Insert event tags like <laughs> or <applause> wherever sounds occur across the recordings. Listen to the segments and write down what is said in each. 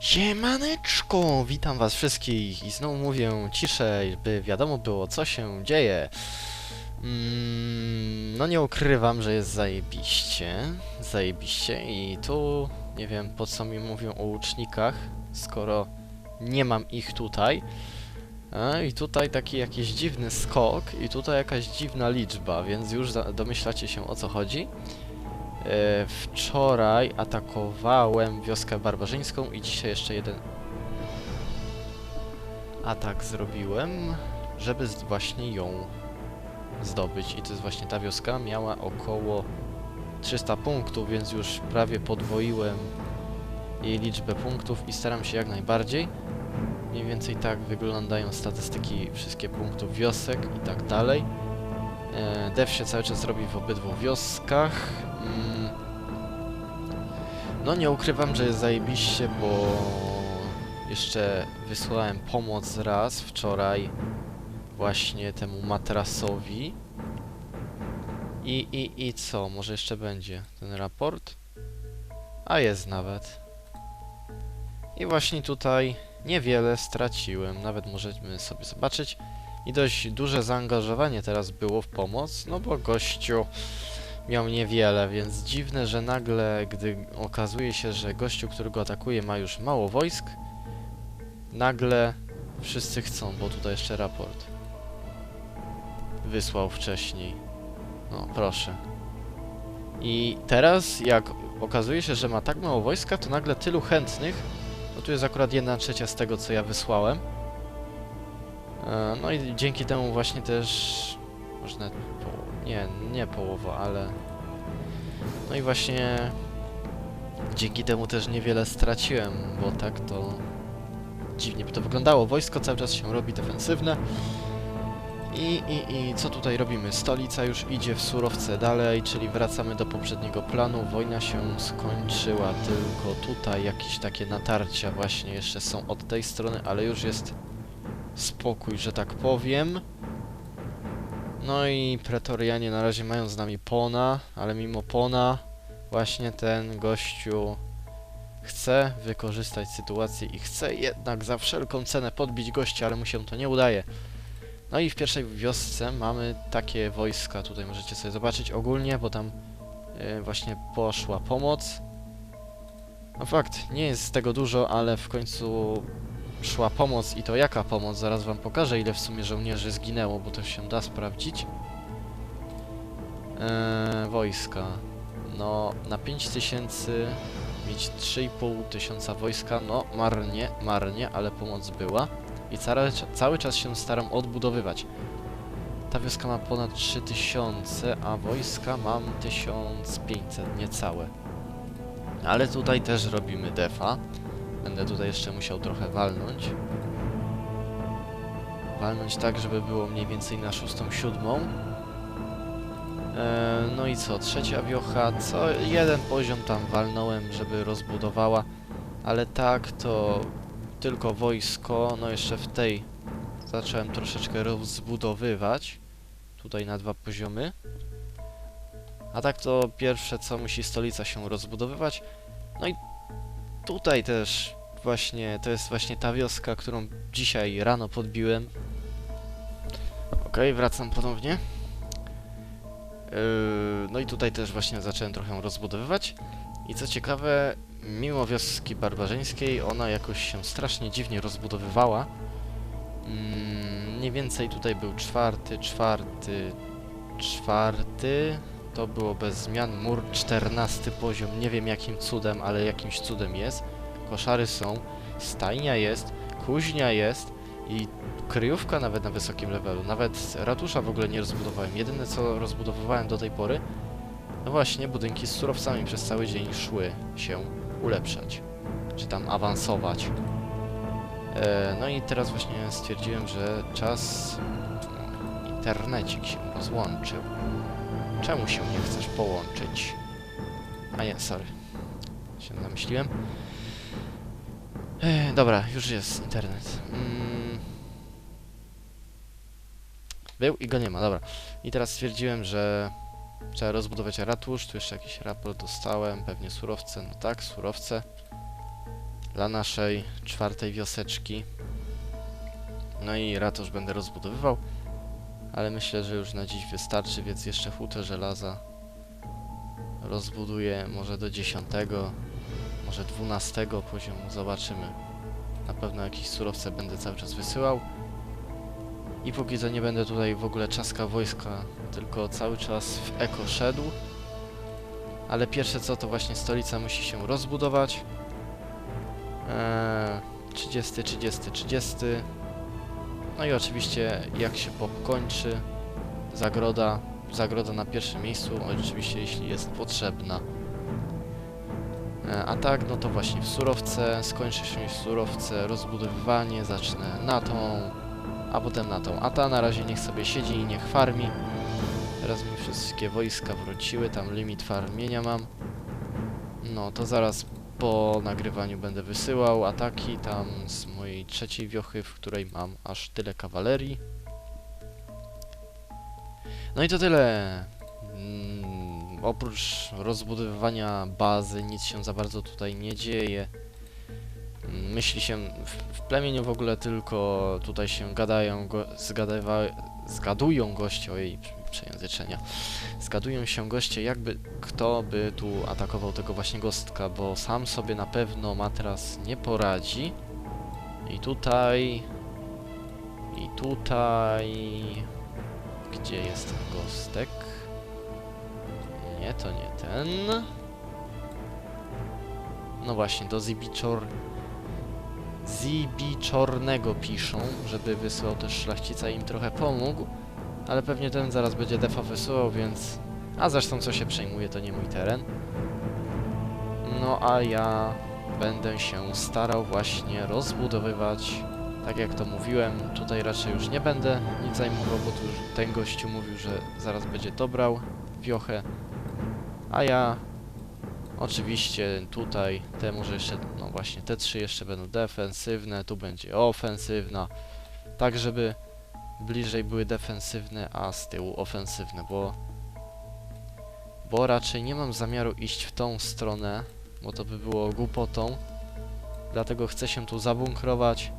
Siemaneczko, witam was wszystkich i znowu mówię ciszej, by wiadomo było co się dzieje. Mm, no nie ukrywam, że jest zajebiście, zajebiście i tu nie wiem po co mi mówią o łucznikach, skoro nie mam ich tutaj. A, I tutaj taki jakiś dziwny skok i tutaj jakaś dziwna liczba, więc już domyślacie się o co chodzi. E, wczoraj atakowałem wioskę barbarzyńską i dzisiaj jeszcze jeden atak zrobiłem, żeby właśnie ją zdobyć. I to jest właśnie ta wioska. Miała około 300 punktów, więc już prawie podwoiłem jej liczbę punktów i staram się jak najbardziej. Mniej więcej tak wyglądają statystyki wszystkie punktów wiosek i tak dalej. E, Dev się cały czas robi w obydwu wioskach. Mm. No nie ukrywam, że jest zajebiście, bo jeszcze wysłałem pomoc raz wczoraj właśnie temu matrasowi. I, i, i co? Może jeszcze będzie ten raport? A jest nawet. I właśnie tutaj niewiele straciłem, nawet możemy sobie zobaczyć. I dość duże zaangażowanie teraz było w pomoc, no bo gościu miał niewiele, więc dziwne, że nagle, gdy okazuje się, że gościu, który go atakuje, ma już mało wojsk, nagle wszyscy chcą, bo tutaj jeszcze raport wysłał wcześniej. No, proszę. I teraz, jak okazuje się, że ma tak mało wojska, to nagle tylu chętnych, no tu jest akurat jedna trzecia z tego, co ja wysłałem, E, No i dzięki temu właśnie też można nie, nie połowa, ale no i właśnie dzięki temu też niewiele straciłem, bo tak to dziwnie by to wyglądało. Wojsko cały czas się robi defensywne. I, i, I co tutaj robimy? Stolica już idzie w surowce dalej, czyli wracamy do poprzedniego planu. Wojna się skończyła, tylko tutaj jakieś takie natarcia właśnie jeszcze są od tej strony, ale już jest spokój, że tak powiem. No i pretorianie na razie mają z nami pona, ale mimo pona właśnie ten gościu chce wykorzystać sytuację i chce jednak za wszelką cenę podbić gościa, ale mu się to nie udaje. No i w pierwszej wiosce mamy takie wojska, tutaj możecie sobie zobaczyć ogólnie, bo tam yy, właśnie poszła pomoc. No fakt, nie jest z tego dużo, ale w końcu szła pomoc i to jaka pomoc? Zaraz wam pokażę ile w sumie żołnierzy zginęło, bo to się da sprawdzić. Eee, wojska. No, na 5000 mieć 3,5 tysiąca wojska, no marnie, marnie, ale pomoc była. I cały, cały czas się staram odbudowywać. Ta wioska ma ponad 3000, a wojska mam 1500, niecałe. Ale tutaj też robimy defa. Będę tutaj jeszcze musiał trochę walnąć. Walnąć tak, żeby było mniej więcej na szóstą, siódmą. E, no i co, trzecia wiocha, co jeden poziom tam walnąłem, żeby rozbudowała, ale tak to tylko wojsko, no jeszcze w tej zacząłem troszeczkę rozbudowywać, tutaj na dwa poziomy. A tak to pierwsze co musi stolica się rozbudowywać, no i tutaj też właśnie, to jest właśnie ta wioska, którą dzisiaj rano podbiłem. Okej, wracam ponownie. Yy, no i tutaj też właśnie zacząłem trochę rozbudowywać. I co ciekawe, mimo wioski barbarzyńskiej, ona jakoś się strasznie dziwnie rozbudowywała. Mm, mniej więcej tutaj był czwarty, czwarty, czwarty. To było bez zmian. Mur 14 poziom. Nie wiem jakim cudem, ale jakimś cudem jest. Koszary są. Stajnia jest. Kuźnia jest. I kryjówka nawet na wysokim levelu. Nawet ratusza w ogóle nie rozbudowałem. Jedyne co rozbudowywałem do tej pory, no właśnie budynki z surowcami przez cały dzień szły się ulepszać. Czy tam awansować. E, no i teraz właśnie stwierdziłem, że czas... Internecik się rozłączył. Czemu się nie chcesz połączyć? A nie, sorry. Się namyśliłem. E, dobra, już jest internet. Mm. Był i go nie ma, dobra. I teraz stwierdziłem, że trzeba rozbudować ratusz. Tu jeszcze jakiś raport dostałem, pewnie surowce. No tak, surowce. dla naszej czwartej wioseczki. No i ratusz będę rozbudowywał, ale myślę, że już na dziś wystarczy, więc jeszcze hutę żelaza rozbuduję może do 10, może 12 poziomu, zobaczymy. Na pewno jakieś surowce będę cały czas wysyłał. I póki co nie będę tutaj w ogóle czaska wojska, tylko cały czas w eko szedł. Ale pierwsze co to właśnie stolica musi się rozbudować. Eee, 30, 30, 30. No i oczywiście jak się pop kończy, zagroda, zagroda na pierwszym miejscu, oczywiście jeśli jest potrzebna. E, A tak, no to właśnie w surowce, skończy się surowce, rozbudowywanie, zacznę na tą, a potem na tą. A ta na razie niech sobie siedzi i niech farmi. Teraz mi wszystkie wojska wróciły, tam limit farmienia mam. No to zaraz po nagrywaniu będę wysyłał ataki tam z mojej trzeciej wiochy, w której mam aż tyle kawalerii. No i to tyle. Oprócz rozbudowywania bazy nic się za bardzo tutaj nie dzieje. Myśli się w, w plemieniu w ogóle tylko tutaj się gadają, go, zgadywa, zgadują goście, ojej, przejęzyczenia. Zgadują się goście, jakby kto by tu atakował tego właśnie gostka, bo sam sobie na pewno matras nie poradzi. I tutaj... I tutaj... Gdzie jest ten gostek? Nie, to nie ten. No właśnie, do Zibiczor... Zibiczornego piszą, żeby wysłał też szlachcica i im trochę pomógł. Ale pewnie ten zaraz będzie defa wysyłał, więc... A zresztą co się przejmuje, to nie mój teren. No a ja będę się starał właśnie rozbudowywać, tak jak to mówiłem, tutaj raczej już nie będę nic zajmował, bo tu już ten gościu mówił, że zaraz będzie dobrał wiochę, a ja oczywiście tutaj te może jeszcze, no właśnie te trzy jeszcze będą defensywne, tu będzie ofensywna, tak żeby bliżej były defensywne, a z tyłu ofensywne, bo bo raczej nie mam zamiaru iść w tą stronę, bo to by było głupotą. Dlatego chcę się tu zabunkrować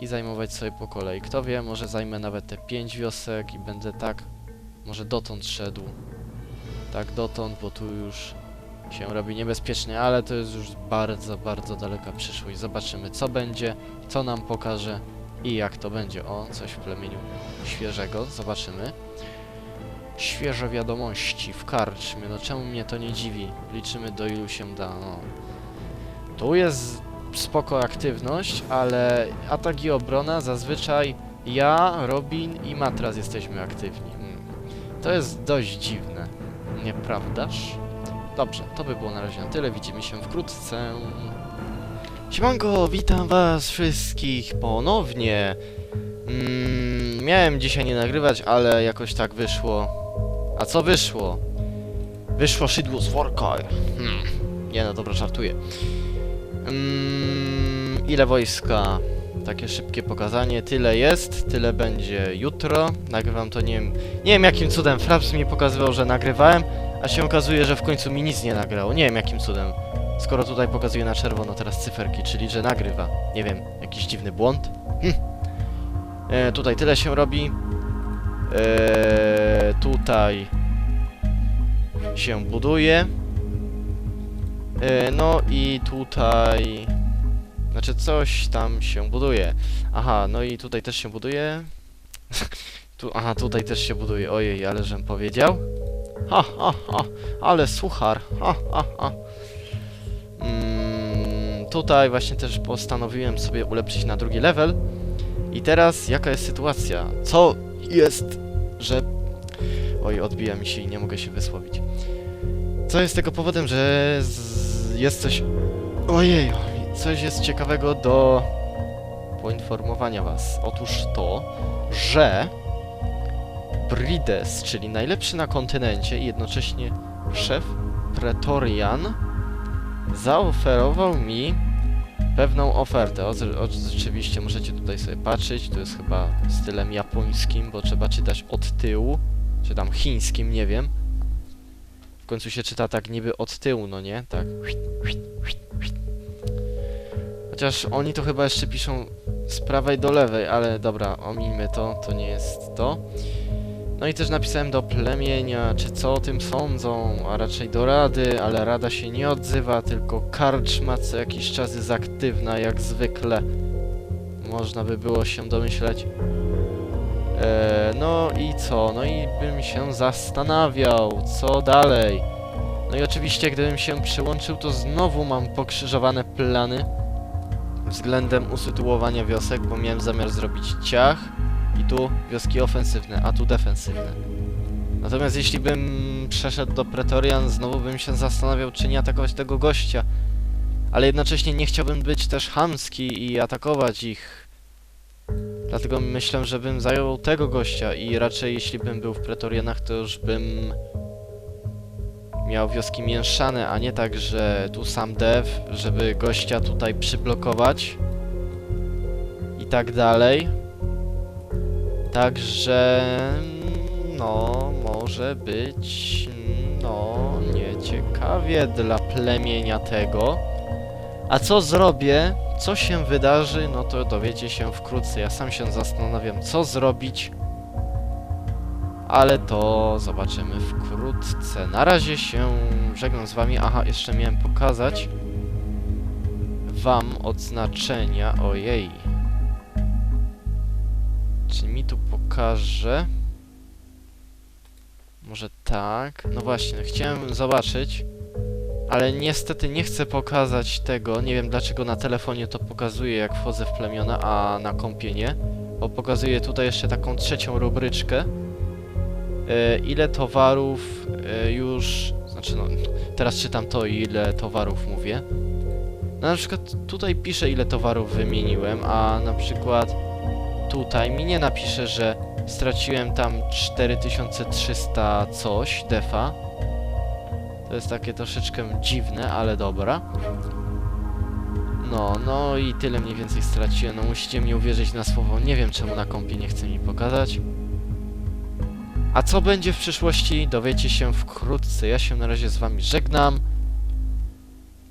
i zajmować sobie po kolei. Kto wie, może zajmę nawet te 5 wiosek i będę tak, może dotąd szedł. Tak dotąd, bo tu już się robi niebezpiecznie, ale to jest już bardzo, bardzo daleka przyszłość. Zobaczymy co będzie, co nam pokaże i jak to będzie. O, coś w plemieniu świeżego, zobaczymy. Świeże wiadomości w karczmie, no czemu mnie to nie dziwi? Liczymy do ilu się da, no. Tu jest spoko aktywność, ale atak i obrona zazwyczaj ja, Robin i Matras jesteśmy aktywni. Mm. To jest dość dziwne, nieprawdaż? Dobrze, to by było na razie na tyle, widzimy się wkrótce. Siemanko, witam was wszystkich ponownie. Mm, miałem dzisiaj nie nagrywać, ale jakoś tak wyszło. A co wyszło? Wyszło szydło z worka. Hmm. Nie no, dobra, żartuję. Mm, ile wojska? Takie szybkie pokazanie. Tyle jest, tyle będzie jutro. Nagrywam to, nie wiem, nie wiem jakim cudem. Fraps mi pokazywał, że nagrywałem, a się okazuje, że w końcu mi nic nie nagrało. Nie wiem jakim cudem. Skoro tutaj pokazuje na czerwono teraz cyferki, czyli że nagrywa. Nie wiem, jakiś dziwny błąd. Hm. E, tutaj tyle się robi. E, tutaj się buduje. E, no i tutaj... Znaczy coś tam się buduje. Aha, no i tutaj też się buduje. <laughs> tu, aha, tutaj też się buduje. Ojej, ale żem powiedział. Ha, ha, ha. Ale suchar. Ha, ha, ha. Mm, tutaj właśnie też postanowiłem sobie ulepszyć na drugi level. I teraz jaka jest sytuacja? Co jest, że... Oj, odbija mi się i nie mogę się wysłowić. Co jest tego powodem, że z... jest coś... Ojej, coś jest ciekawego do poinformowania was. Otóż to, że Brides, czyli najlepszy na kontynencie i jednocześnie szef Pretorian, zaoferował mi pewną ofertę. O, oczywiście możecie tutaj sobie patrzeć, to jest chyba stylem japońskim, bo trzeba czytać od tyłu, czy tam chińskim, nie wiem. W końcu się czyta tak niby od tyłu, no nie? Tak. Chociaż oni to chyba jeszcze piszą z prawej do lewej, ale dobra, omińmy to, to nie jest to. No i też napisałem do plemienia, czy co o tym sądzą, a raczej do rady, ale rada się nie odzywa, tylko karczma co jakiś czas jest aktywna, jak zwykle. Można by było się domyśleć. E, no i co? No i bym się zastanawiał, co dalej. No i oczywiście, gdybym się przyłączył, to znowu mam pokrzyżowane plany względem usytuowania wiosek, bo miałem zamiar zrobić ciach i tu wioski ofensywne, a tu defensywne. Natomiast jeśli bym przeszedł do Pretorian, znowu bym się zastanawiał, czy nie atakować tego gościa. Ale jednocześnie nie chciałbym być też chamski i atakować ich. Dlatego myślę, że bym zajął tego gościa i raczej jeśli bym był w Pretorianach, to już bym miał wioski mieszane, a nie tak, że tu sam dev, żeby gościa tutaj przyblokować i tak dalej. Także no, może być no, nieciekawie dla plemienia tego. A co zrobię, co się wydarzy, no to dowiecie się wkrótce. Ja sam się zastanawiam, co zrobić, ale to zobaczymy wkrótce. Na razie się żegnam z wami. Aha, jeszcze miałem pokazać wam odznaczenia. Ojej. Czy mi tu pokaże? Może tak? No właśnie, chciałem zobaczyć, ale niestety nie chcę pokazać tego. Nie wiem dlaczego na telefonie to pokazuje, jak wchodzę w plemiona, a na kompie nie. Bo pokazuje tutaj jeszcze taką trzecią rubryczkę. E, ile towarów e, już... Znaczy no, teraz czytam to, ile towarów mówię. No, na przykład tutaj pisze, ile towarów wymieniłem, a na przykład tutaj mi nie napisze, że straciłem tam 4300 coś defa. To jest takie troszeczkę dziwne, ale dobra. No, no i tyle mniej więcej straciłem. No musicie mi uwierzyć na słowo. Nie wiem czemu na kompie nie chce mi pokazać. A co będzie w przyszłości dowiecie się wkrótce. Ja się na razie z wami żegnam.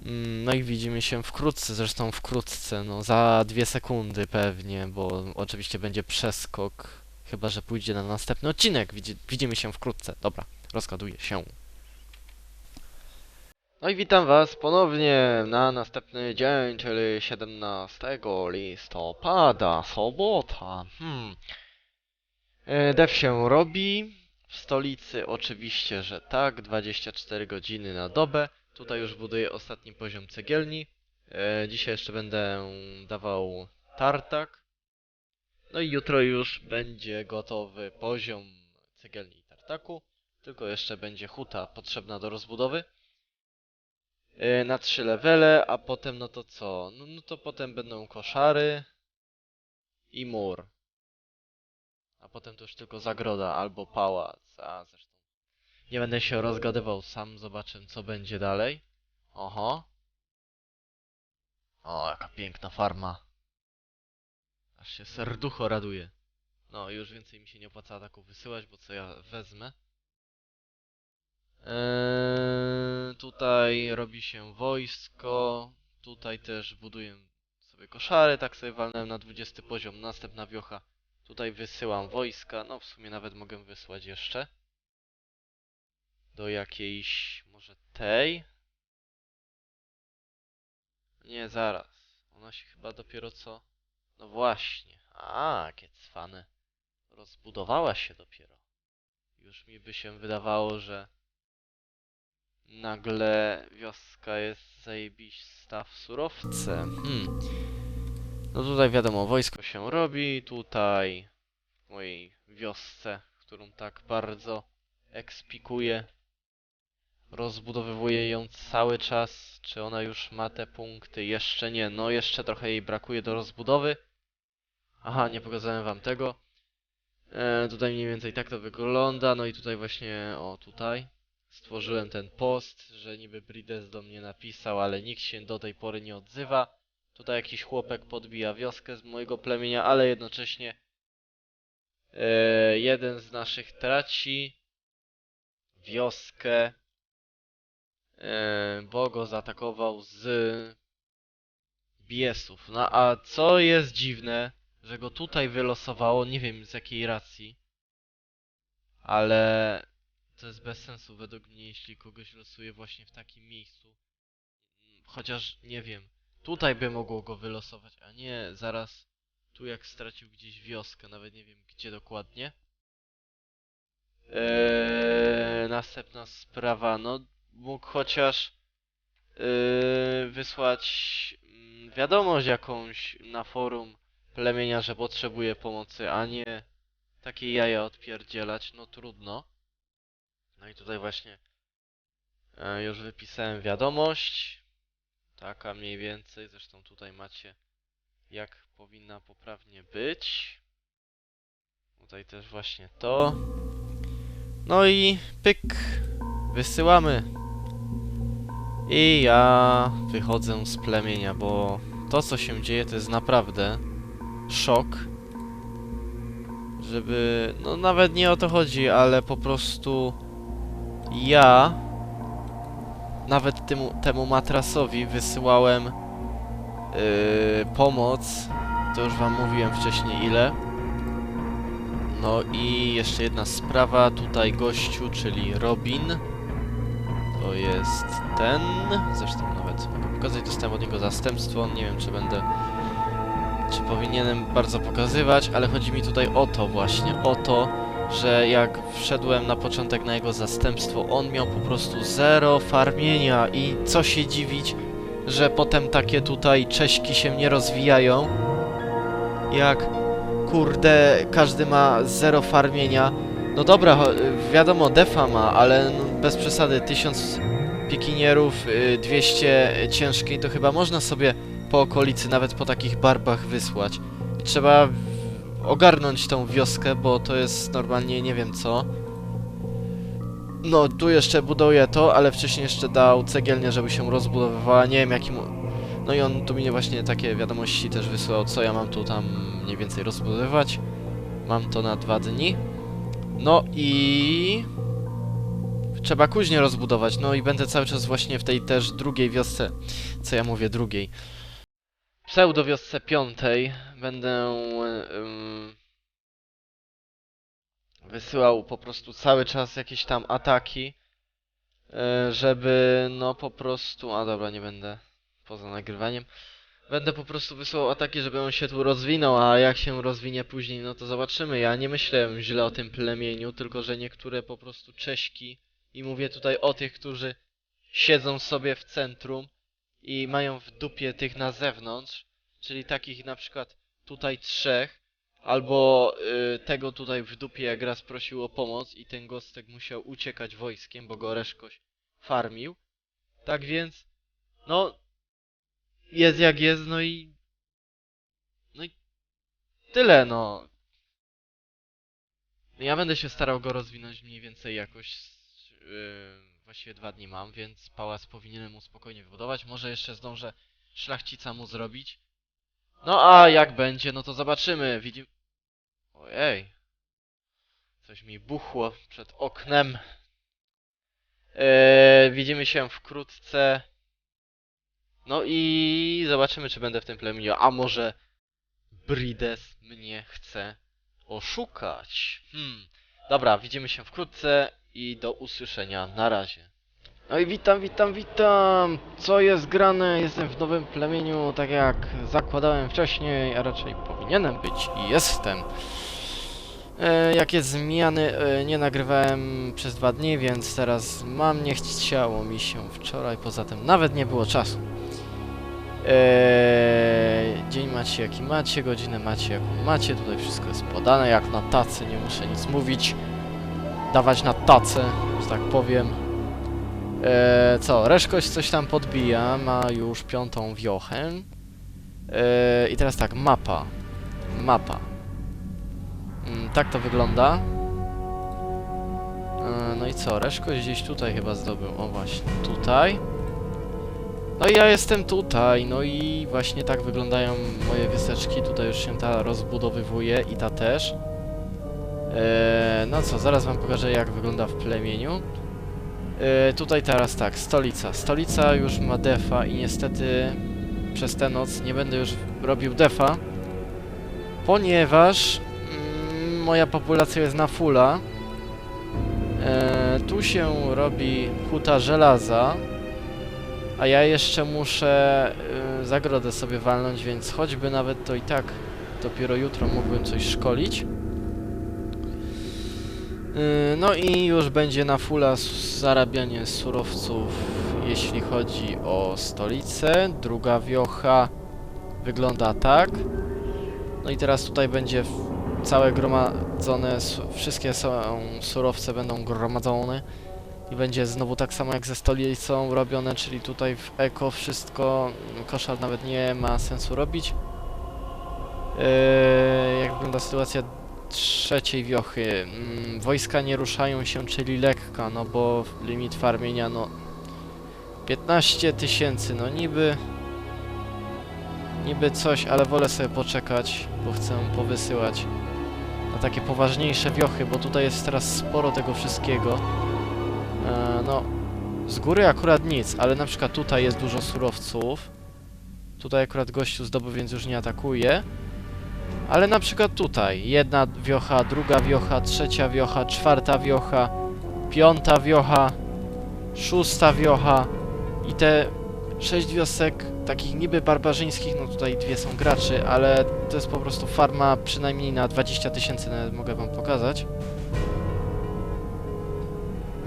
Mm, No i widzimy się wkrótce, zresztą wkrótce, no za dwie sekundy pewnie, bo oczywiście będzie przeskok, chyba że pójdzie na następny odcinek. Widzi, widzimy się wkrótce. Dobra, rozkaduję się. No i witam was ponownie na następny dzień, czyli 17 listopada, sobota. Hmm. E, Dev się robi. W stolicy oczywiście, że tak, 24 godziny na dobę. Tutaj już buduję ostatni poziom cegielni. E, dzisiaj jeszcze będę dawał tartak. No i jutro już będzie gotowy poziom cegielni i tartaku. Tylko jeszcze będzie huta potrzebna do rozbudowy. E, na trzy levele, a potem no to co? No, no to potem będą koszary i mur. A potem to już tylko zagroda albo pałac, a zresztą nie będę się rozgadywał, sam zobaczę co będzie dalej. Oho. O, jaka piękna farma. Aż się serducho raduje. No, już więcej mi się nie opłaca ataku wysyłać, bo co ja wezmę. Eee, tutaj robi się wojsko. Tutaj też buduję sobie koszary, tak sobie walnąłem na 20 poziom. Następna wiocha. Tutaj wysyłam wojska. No, w sumie nawet mogę wysłać jeszcze do jakiejś może tej? Nie, zaraz. Ona się chyba dopiero co... No właśnie. A, jakie cwane. Rozbudowała się dopiero. Już mi by się wydawało, że nagle wioska jest zajebista w surowce. Hmm. No tutaj wiadomo, wojsko się robi. Tutaj w mojej wiosce, którą tak bardzo ekspikuję, Rozbudowywuję ją cały czas. Czy ona już ma te punkty? Jeszcze nie. No, jeszcze trochę jej brakuje do rozbudowy. Aha, nie pokazałem wam tego. E, tutaj mniej więcej tak to wygląda. No i tutaj właśnie, o tutaj. Stworzyłem ten post, że niby Brides do mnie napisał, ale nikt się do tej pory nie odzywa. Tutaj jakiś chłopek podbija wioskę z mojego plemienia, ale jednocześnie e, jeden z naszych traci wioskę e, bo go zaatakował z biesów. No a co jest dziwne, że go tutaj wylosowało, nie wiem z jakiej racji. Ale to jest bez sensu według mnie, jeśli kogoś losuje właśnie w takim miejscu. Chociaż nie wiem, tutaj by mogło go wylosować, a nie zaraz tu jak stracił gdzieś wioskę, nawet nie wiem gdzie dokładnie. Eee, następna sprawa, no mógł chociaż yy, wysłać mm, wiadomość jakąś na forum plemienia, że potrzebuje pomocy, a nie takie jaja odpierdzielać, no trudno. No i tutaj właśnie e, już wypisałem wiadomość. Taka mniej więcej, zresztą tutaj macie jak powinna poprawnie być. Tutaj też właśnie to. No i pyk, wysyłamy. I ja wychodzę z plemienia, bo to co się dzieje to jest naprawdę szok. Żeby, no nawet nie o to chodzi, ale po prostu ja nawet temu, temu matrasowi wysyłałem yy, pomoc. To już wam mówiłem wcześniej ile. No i jeszcze jedna sprawa, tutaj gościu, czyli Robin. To jest ten. Zresztą nawet mogę pokazać, dostałem od niego zastępstwo. Nie wiem, czy będę. Czy powinienem bardzo pokazywać, ale chodzi mi tutaj o to właśnie, o to, że jak wszedłem na początek na jego zastępstwo, on miał po prostu zero farmienia i co się dziwić, że potem takie tutaj Cześki się nie rozwijają, jak kurde, każdy ma zero farmienia. No dobra, wiadomo, defa ma, ale bez przesady, 1000 pikinierów, y, 200 ciężkiej, to chyba można sobie po okolicy, nawet po takich barbach wysłać. Trzeba ogarnąć tą wioskę, bo to jest normalnie nie wiem co. No, tu jeszcze buduję to, ale wcześniej jeszcze dał cegielnię, żeby się rozbudowywała, nie wiem jakim... No i on tu mi właśnie takie wiadomości też wysłał, co ja mam tu tam mniej więcej rozbudowywać. Mam to na dwa dni. No i... Trzeba później rozbudować, no i będę cały czas właśnie w tej też drugiej wiosce, co ja mówię, drugiej. Pseudowiosce piątej będę ym, wysyłał po prostu cały czas jakieś tam ataki, y, żeby no po prostu, a dobra, nie będę poza nagrywaniem. Będę po prostu wysyłał ataki, żeby on się tu rozwinął, a jak się rozwinie później, no to zobaczymy. Ja nie myślę źle o tym plemieniu, tylko że niektóre po prostu Cześki i mówię tutaj o tych, którzy siedzą sobie w centrum i mają w dupie tych na zewnątrz, czyli takich na przykład tutaj trzech, albo y, tego tutaj w dupie jak raz prosił o pomoc i ten gostek musiał uciekać wojskiem, bo go Reszkoś farmił. Tak więc, no, jest jak jest, no i... No i tyle, no. Ja będę się starał go rozwinąć mniej więcej jakoś... Yy, właściwie dwa dni mam, więc pałac powinienem mu spokojnie wybudować. Może jeszcze zdążę szlachcica mu zrobić. No a jak będzie, no to zobaczymy. Widzimy... Ojej. Coś mi buchło przed oknem. Yy, widzimy się wkrótce. No i zobaczymy, czy będę w tym plemieniu. A może Brides mnie chce oszukać. Hmm. Dobra, widzimy się wkrótce i do usłyszenia. Na razie. No i witam, witam, witam! Co jest grane? Jestem w nowym plemieniu, tak jak zakładałem wcześniej, a raczej powinienem być i jestem. E, jakie zmiany e, nie nagrywałem przez dwa dni, więc teraz mam, nie chciało mi się wczoraj, poza tym nawet nie było czasu. Eee, dzień macie jaki macie, godzinę macie jaką macie, tutaj wszystko jest podane jak na tacy, nie muszę nic mówić. Dawać na tacę, że tak powiem. Eee, co, Reszkoś coś tam podbija, ma już piątą wiochę. Eee, I teraz tak, mapa. Mapa. Mm, tak to wygląda. Eee, no i co, Reszkoś gdzieś tutaj chyba zdobył, o właśnie, tutaj. No i ja jestem tutaj, no i właśnie tak wyglądają moje wioseczki, tutaj już się ta rozbudowywuje i ta też. Eee, no co, zaraz wam pokażę jak wygląda w plemieniu. Eee, tutaj teraz tak, stolica. Stolica już ma defa i niestety przez tę noc nie będę już robił defa, ponieważ mm, moja populacja jest na fulla. E, tu się robi huta żelaza, a ja jeszcze muszę y, zagrodę sobie walnąć, więc choćby nawet to i tak dopiero jutro mógłbym coś szkolić. Y, No i już będzie na fulla s- zarabianie surowców, jeśli chodzi o stolicę. Druga wiocha wygląda tak. No i teraz tutaj będzie całe gromadzone, wszystkie surowce będą gromadzone. I będzie znowu tak samo jak ze stolicą robione, czyli tutaj w eko wszystko, koszar nawet nie ma sensu robić. Yy, jak wygląda sytuacja trzeciej wiochy? Mm, wojska nie ruszają się, czyli lekka, no bo limit farmienia, no 15 tysięcy, no niby niby coś, ale wolę sobie poczekać, bo chcę powysyłać na takie poważniejsze wiochy, bo tutaj jest teraz sporo tego wszystkiego. E, no, z góry akurat nic, ale na przykład tutaj jest dużo surowców. Tutaj akurat gościu zdobył, więc już nie atakuje. Ale na przykład tutaj jedna wiocha, druga wiocha, trzecia wiocha, czwarta wiocha, piąta wiocha, szósta wiocha i te sześć wiosek takich niby barbarzyńskich, no tutaj dwie są graczy, ale to jest po prostu farma przynajmniej na 20 tysięcy, nawet mogę wam pokazać.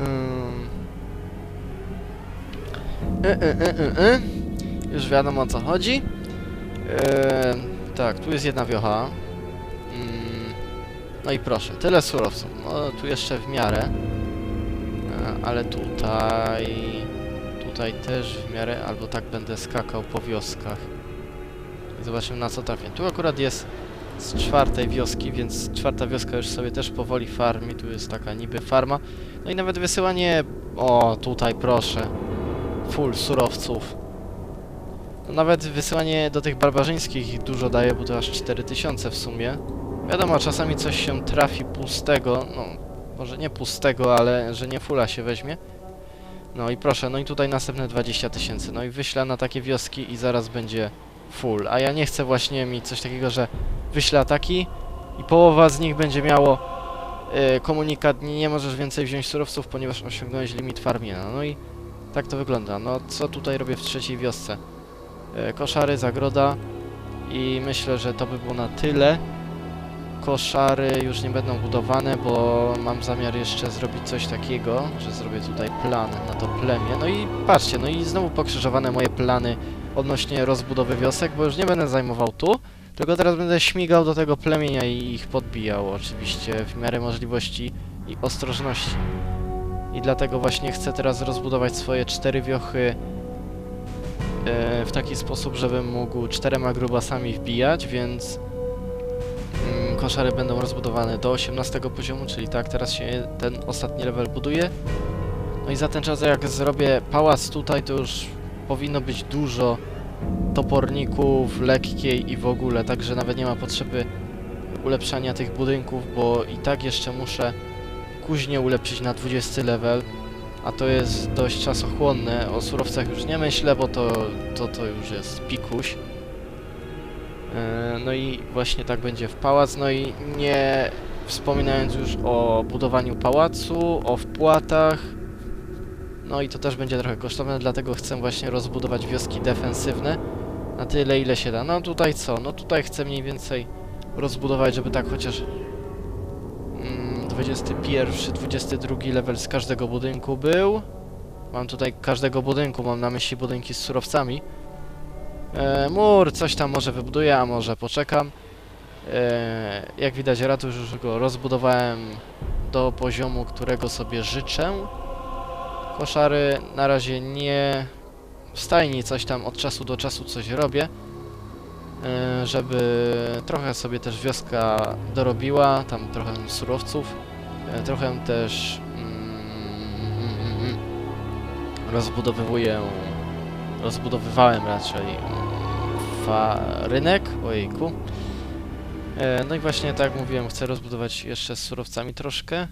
Ym. Y, y, y. Już wiadomo o co chodzi. Ym, tak, tu jest jedna wiocha. Ym, no i proszę, tyle surowców. No tu jeszcze w miarę. E, ale tutaj... Tutaj też w miarę, albo tak będę skakał po wioskach. Zobaczymy na co trafię. Tu akurat jest z czwartej wioski, więc czwarta wioska już sobie też powoli farmi. Tu jest taka niby farma. No i nawet wysyłanie... O, tutaj proszę. Full surowców. No nawet wysyłanie do tych barbarzyńskich dużo daje, bo to aż 4000 w sumie. Wiadomo, czasami coś się trafi pustego, no może nie pustego, ale że nie fula się weźmie. No i proszę, no i tutaj następne 20 tysięcy. No i wyślę na takie wioski i zaraz będzie full. A ja nie chcę właśnie mieć coś takiego, że wyślę ataki i połowa z nich będzie miało y, komunikat nie, nie możesz więcej wziąć surowców, ponieważ osiągnąłeś limit farmienia. No i tak to wygląda. No co tutaj robię w trzeciej wiosce? Y, koszary, zagroda i myślę, że to by było na tyle. Koszary już nie będą budowane, bo mam zamiar jeszcze zrobić coś takiego, że zrobię tutaj plan na to plemię. No i patrzcie, no i znowu pokrzyżowane moje plany odnośnie rozbudowy wiosek, bo już nie będę zajmował tu, tylko teraz będę śmigał do tego plemienia i ich podbijał, oczywiście w miarę możliwości i ostrożności. I dlatego właśnie chcę teraz rozbudować swoje cztery wiochy e, w taki sposób, żebym mógł czterema grubasami wbijać, więc mm, koszary będą rozbudowane do 18 poziomu, czyli tak teraz się ten ostatni level buduje. No i za ten czas jak zrobię pałac tutaj, to już powinno być dużo toporników, lekkiej i w ogóle, także nawet nie ma potrzeby ulepszania tych budynków, bo i tak jeszcze muszę kuźnię ulepszyć na 20 level, a to jest dość czasochłonne. O surowcach już nie myślę, bo to, to, to już jest pikuś. E, No i właśnie tak będzie w pałac, no i nie wspominając już o budowaniu pałacu, o wpłatach, no i to też będzie trochę kosztowne, dlatego chcę właśnie rozbudować wioski defensywne na tyle, ile się da. No tutaj co? No tutaj chcę mniej więcej rozbudować, żeby tak chociaż 21, 22 level z każdego budynku był. Mam tutaj każdego budynku, mam na myśli budynki z surowcami. E, mur, coś tam może wybuduję, a może poczekam. E, jak widać, ratusz już go rozbudowałem do poziomu, którego sobie życzę. Koszary na razie nie w stajni coś tam od czasu do czasu coś robię, e, żeby trochę sobie też wioska dorobiła, tam trochę surowców, trochę też mm, rozbudowywuję, rozbudowywałem raczej mm, rynek, ojejku. E, No i właśnie tak jak mówiłem, chcę rozbudować jeszcze z surowcami troszkę.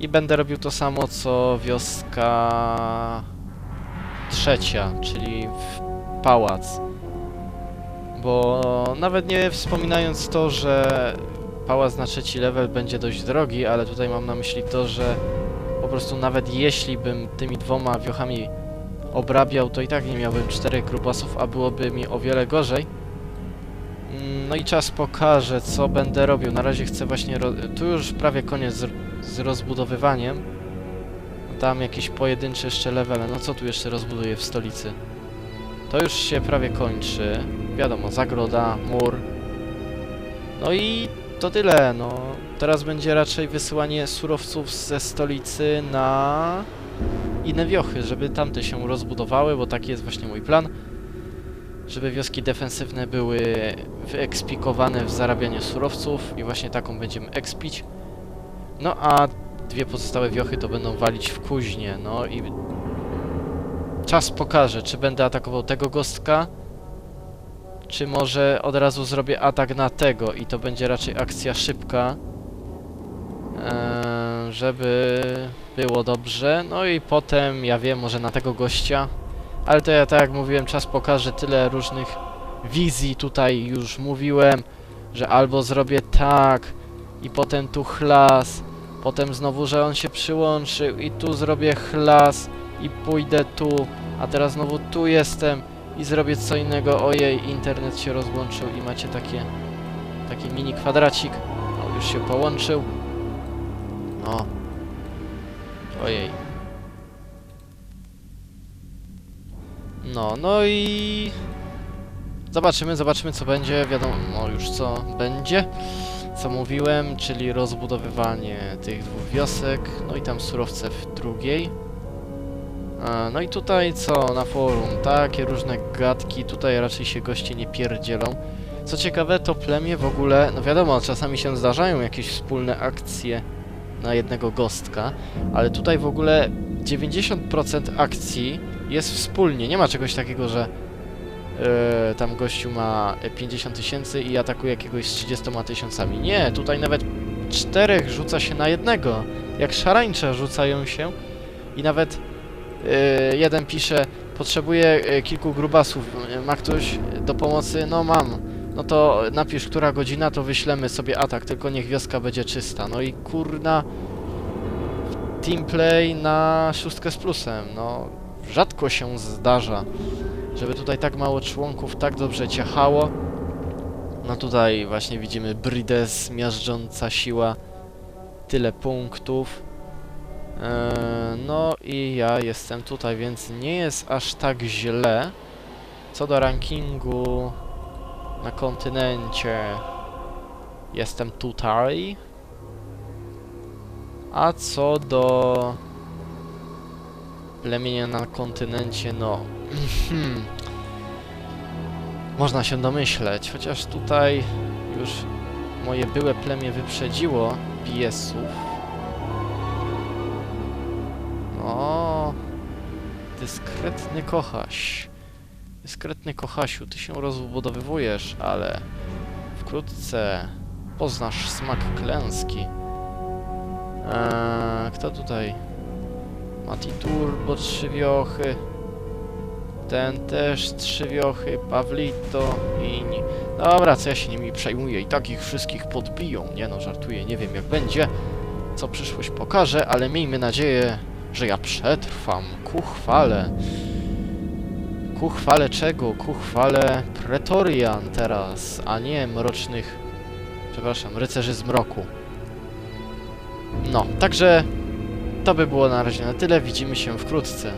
I będę robił to samo co wioska trzecia, czyli pałac. bo nawet nie wspominając to, że pałac na trzeci level będzie dość drogi, ale tutaj mam na myśli to, że po prostu nawet jeśli bym tymi dwoma wiochami obrabiał, to i tak nie miałbym czterech grubasów, a byłoby mi o wiele gorzej. Mm, No i czas pokaże, co będę robił. Na razie chcę właśnie... Tu już prawie koniec z, z rozbudowywaniem. Tam jakieś pojedyncze jeszcze levele. No co tu jeszcze rozbuduję w stolicy? To już się prawie kończy. Wiadomo, zagroda, mur. No i to tyle, no. Teraz będzie raczej wysyłanie surowców ze stolicy na inne wiochy, żeby tamte się rozbudowały, bo taki jest właśnie mój plan. Żeby wioski defensywne były wyekspikowane w zarabianie surowców i właśnie taką będziemy ekspić. No a dwie pozostałe wiochy to będą walić w kuźnie, no i czas pokaże, czy będę atakował tego gostka, czy może od razu zrobię atak na tego i to będzie raczej akcja szybka, eee, żeby było dobrze. No i potem, ja wiem, może na tego gościa, ale to ja tak jak mówiłem, czas pokaże tyle różnych wizji tutaj już mówiłem, że albo zrobię tak i potem tu chlas, potem znowu, że on się przyłączył i tu zrobię chlas i pójdę tu, a teraz znowu tu jestem i zrobię co innego. Ojej, internet się rozłączył i macie takie taki mini kwadracik. O, już się połączył. No. Ojej. No, no i... Zobaczymy, zobaczymy co będzie. Wiadomo już co będzie. Co mówiłem, czyli rozbudowywanie tych dwóch wiosek. No i tam surowce w drugiej. No i tutaj co na forum? Takie różne gadki. Tutaj raczej się goście nie pierdzielą. Co ciekawe, to plemię w ogóle, no wiadomo, czasami się zdarzają jakieś wspólne akcje na jednego gostka, ale tutaj w ogóle 90% akcji jest wspólnie. Nie ma czegoś takiego, że e, tam gościu ma 50 tysięcy i atakuje jakiegoś z 30 tysiącami. Nie, tutaj nawet czterech rzuca się na jednego. Jak szarańcze rzucają się i nawet jeden pisze, potrzebuję e, kilku grubasów, ma ktoś do pomocy? No mam. No to napisz, która godzina, to wyślemy sobie atak, tylko niech wioska będzie czysta. No i kurna... Teamplay na szóstkę z plusem, no... Rzadko się zdarza, żeby tutaj tak mało członków tak dobrze ciachało. No tutaj właśnie widzimy Brides, miażdżąca siła, tyle punktów. Eee, no i ja jestem tutaj, więc nie jest aż tak źle. Co do rankingu na kontynencie, jestem tutaj. A co do plemienia na kontynencie, no... <clears throat> Można się domyśleć, chociaż tutaj już moje byłe plemię wyprzedziło BS-ów. O, dyskretny kochaś. Dyskretny kochasiu, ty się rozbudowywujesz, ale wkrótce poznasz smak klęski. Eee, kto tutaj? Mati Turbo, trzy wiochy. Ten też trzy wiochy, Pawlito i inni. Dobra, co ja się nimi przejmuję i tak ich wszystkich podbiją. Nie no, żartuję, nie wiem jak będzie, co przyszłość pokaże, ale miejmy nadzieję, że ja przetrwam ku chwale. Ku chwale czego? Ku chwale Pretorian teraz, a nie mrocznych... Przepraszam, rycerzy zmroku. No, także to by było na razie na tyle. Widzimy się wkrótce.